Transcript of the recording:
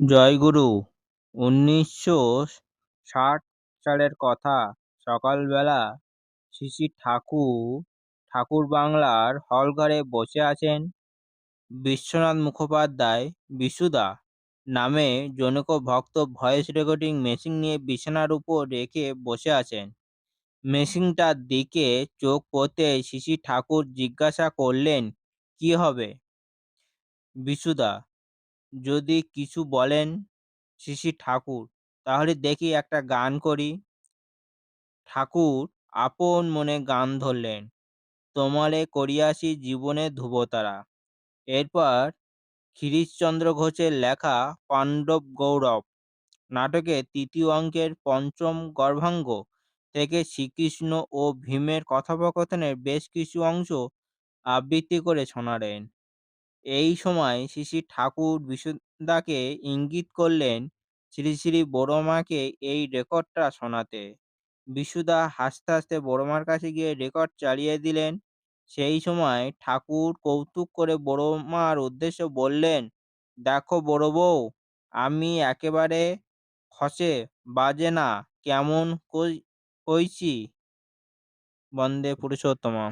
জয়গুরু, উনিশশো ষাট সালের কথা। সকালবেলা শিশির ঠাকুর ঠাকুর বাংলার হলঘরে বসে আছেন বিশ্বনাথ মুখোপাধ্যায় বিশুদা নামে জনৈক ভক্ত ভয়েস রেকর্ডিং মেশিন নিয়ে বিছানার উপর রেখে বসে আছেন। মেশিনটার দিকে চোখ পড়তে শিশির ঠাকুর জিজ্ঞাসা করলেন, কি হবে? বিশুদা যদি কিছু বলেন শিশির ঠাকুর, তাহলে দেখি একটা গান করি। ঠাকুর, আপন মনে গান ধরলেন তোমারে করিয়াছি জীবনে ধ্রুবতারা। এরপর ক্ষিরিশচন্দ্র ঘোষের লেখা পাণ্ডব গৌরব, নাটকে তৃতীয় অঙ্কের পঞ্চম গর্ভাঙ্গ থেকে শ্রীকৃষ্ণ ও ভীমের কথোপকথনের বেশ কিছু অংশ আবৃত্তি করে শোনালেন। এই সময় শ্রী ঠাকুর বিশুদাকে ইঙ্গিত করলেন শ্রী শ্রী বড়মাকে এই রেকর্ডটা শোনাতে। বিশুদা হাসতে হাসতে বড়মার কাছে গিয়ে রেকর্ড চালিয়ে দিলেন। সেই সময় ঠাকুর কৌতুক করে বড়মার উদ্দেশ্য বললেন, দেখো বড় বউ, আমি একেবারে খসে, বাজে না, কেমন কই, কইছি? বন্দে পুরুষোত্তমা